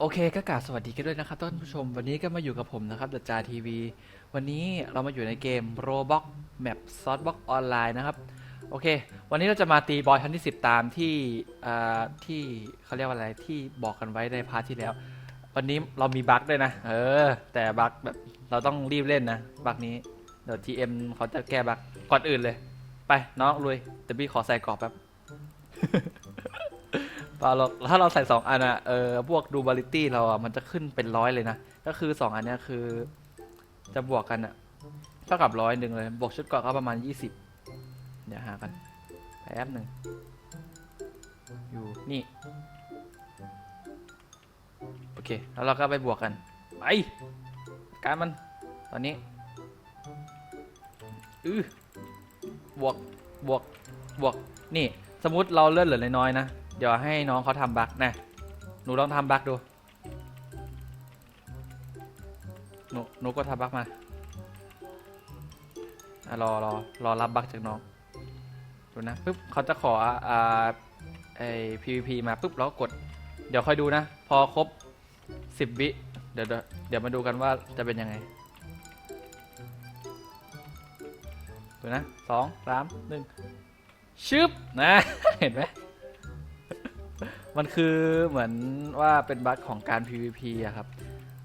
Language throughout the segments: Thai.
โอเคก็กราบสวัสดีกันด้วยนะครับท่านผู้ชม วันนี้ก็มาอยู่กับผมนะครับดัจจาทีวีวันนี้เรามาอยู่ในเกม Roblox Map Sourcebox Online นะครับ โอเค วันนี้เราจะมาตีบอยชั้นที่ 10 ตามที่อ่าที่เขาเรียกว่าอะไรที่บอกกันไว้ในพาร์ทที่แล้ว วันนี้เรามีบั๊กด้วยนะ เออ แต่บั๊กแบบเราต้องรีบเล่นนะบั๊กนี้เดี๋ยว GM เขาจะแก้บั๊กก่อนอื่นเลย ไปน้องลุยแต่พี่ขอใส่กรอบแป๊บ เปาหรอกถ้าเราใส่สองอันอะเออพวกดูบาลิตี้เราอะมันจะขึ้นเป็นร้อยเลยนะ ก็คือสองอันเนี้ยคือ จะบวกกันอะเท่ากับร้อยหนึ่งเลย บวกชุดเกราะก็ประมาณยี่สิบเดี๋ยวหากันแป๊บหนึ่งอยู่นี่ โอเค แล้วเราก็ไปบวกกัน ไป การมัน ตอนนี้อือบวก บวก บวก นี่ สมมติเราเลื่อนเหลือน้อยๆนะ เดี๋ยวให้น้องเขาทำบั๊กนะ หนูลองทำบั๊กดู หนูหนูก็ทำบั๊กมาอะรอรอรอรับบั๊กจากน้อง ดูนะปุ๊บเขาจะขออ่าไอ PVP มาปุ๊บเราก็กด เดี๋ยวค่อยดูนะ พอครบ10วิเดี๋ยวเดี๋ยวมาดูกันว่าจะเป็นยังไงดูนะสองสามหนึ่งชึบนะ เห็นไหม มันคือเหมือนว่าเป็นบั๊กของการ PVP อะครับ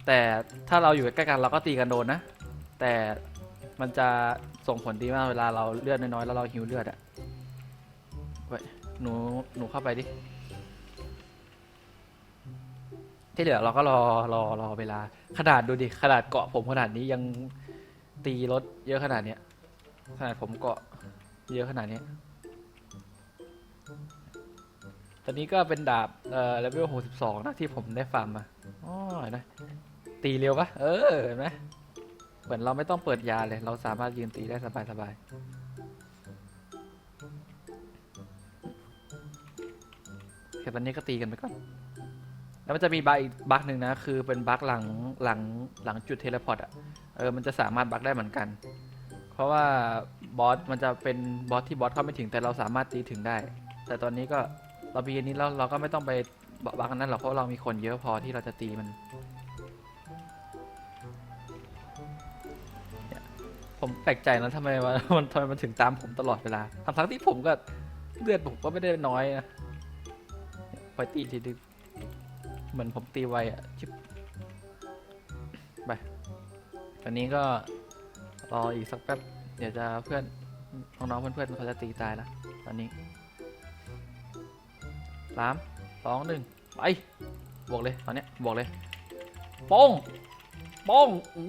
แต่ถ้าเราอยู่ใกล้ๆกันเราก็ตีกันโดนนะ แต่มันจะส่งผลดีมากเวลาเราเลือดน้อยๆแล้วเราหิวเลือดอะเว้ยหนูหนูเข้าไปดิ ที่เหลือเราก็รอรอรอเวลา ขนาดดูดิขนาดเกาะผมขนาดนี้ยังตีรถเยอะขนาดเนี้ยขนาดผมเกาะเยอะขนาดเนี้ย ตอนนี้ก็เป็นดาบเอ่อเลเวล62 นะที่ผมได้ฟาร์มมาอ๋อเห็นไหมตีเร็วปะเออเห็นไหมเหมือนเราไม่ต้องเปิดยาเลย เราสามารถยืนตีได้สบายสบายเตอนนี้ก็ตีกันไปก่อน แล้วมันจะมีบั๊กอีกบั๊กหนึ่งนะ คือเป็นบั๊กหลังหลังหลังจุดเทเลพอร์ตอะ เออ มันจะสามารถบั๊กได้เหมือนกัน เพราะว่าบอสมันจะเป็นบอสที่บอสเข้าไม่ถึงแต่เราสามารถตีถึงได้ แต่ตอนนี้ก็ เราบีอันนี้เราเราก็ไม่ต้องไปบักอันนั้นหรอกเพราะเรามีคนเยอะพอที่เราจะตีมันผมแปลกใจนะทำไมมันมันทำไมมันถึงตามผมตลอดเวลาทั้งทั้งที่ผมก็เลือดผมก็ไม่ได้น้อยนะไปตีทีดึงเหมือนผมตีไวอะชิบไปตอนนี้ก็รออีกสักแป๊บ เดี๋ยวจะเพื่อนน้องๆเพื่อนๆเขาจะตีตายแล้วตอนนี้ สามสองหนึ่งไปบวกเลยตอนเนี้ยบวกเลยโป้งโป้งอู้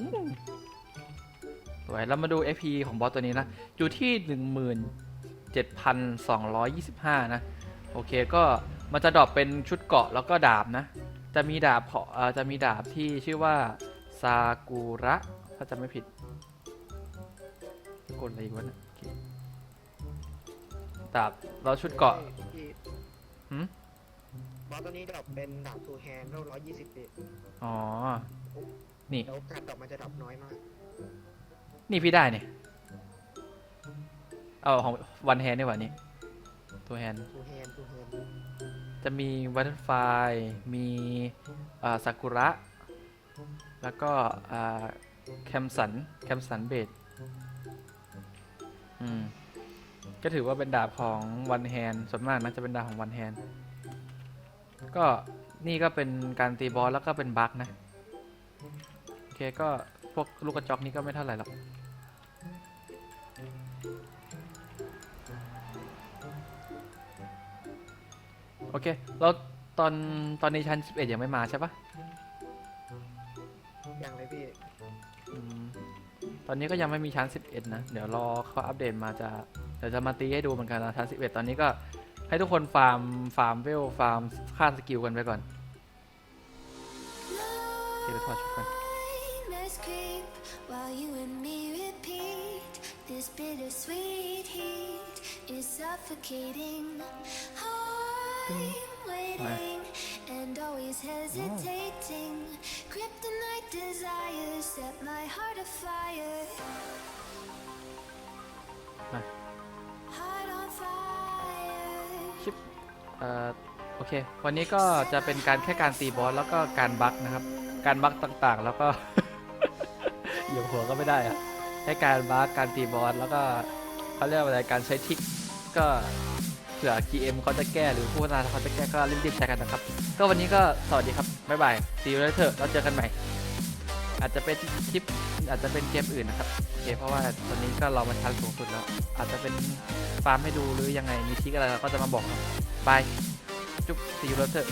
สวยแล้วมาดู FP ของบอสตัวนี้นะ อยู่ที่ 17,225 นะ โอเคก็มันจะดรอปเป็นชุดเกาะแล้วก็ดาบนะ จะมีดาบเผาเอ่อจะมีดาบที่ชื่อว่าซากุระถ้าจำไม่ผิดกดอะไรอีกวะนะดาบเราชุดเกาะ หืม บอสตัวนี้ดรอปเป็นดาบทูแฮนด์ร้อยยี่สิบเอ็ดอ๋อ นี่ แล้วการดรอปมันจะดรอปน้อยมาก นี่พี่ได้เนี่ยเอาของวันแฮนนี่หว่านี่ตัวแฮน ทูแฮนด์ทูแฮนด์จะมีวัตไฟมีอ่าซากุระ แล้วก็อ่าแคมสัน แคมสันเบดอืม ก็ถือว่าเป็นดาบของวันแฮนส่วนมากนะจะเป็นดาบของวันแฮนก็นี่ก็เป็นการตีบอลแล้วก็เป็นบั๊กนะ โอเคก็พวกลูกกระจอกนี้ก็ไม่เท่าไหร่หรอกโอเค แล้วตอนตอนนี้ชั้น 11 ยังไม่มาใช่ปะอย่างไรพี่อืมตอนนี้ก็ยังไม่มีชั้น 11 นะ เดี๋ยวรอเขาอัปเดตมาจะเดี๋ยวจะมาตีให้ดูเหมือนกันนะชั้น11ตอนนี้ก็ให้ทุกคนฟาร์มฟาร์มเวลฟาร์มค่าสกิลกันไปก่อนเดี๋ยวไปถอดชุดกัน Let's creep while you and me repeat. This bittersweet heat is suffocating. I'm waiting and always hesitating. Kryptonite desires set my heart afire. ชิปเอ่อโอเค วันนี้ก็จะเป็นการแค่การตีบอสแล้วก็การบั๊กนะครับ การบั๊กต่างๆ แล้วก็ เหยียบหัวก็ไม่ได้อะแค่การบั๊กการตีบอสแล้วก็เขาเรียกว่าอะไรการใช้ทริกก็เผื่อ GM เขาจะแก้หรือผู้พัฒนาเขาจะแก้ก็รีบๆใช้กันนะครับ ก็วันนี้ก็สวัสดีครับบ๊ายบายซีอูเลเถอะเราเจอกันใหม่ อาจจะเป็นคลิปอาจจะเป็นเกมอื่นนะครับโอเคเพราะว่าตอนนี้ก็เรามาชั้นสูงสุดแล้ว อาจจะเป็นฟาร์มให้ดูหรือยังไงมีทริกอะไรเราก็จะมาบอกบายจุ๊บซีอูเลเถอะ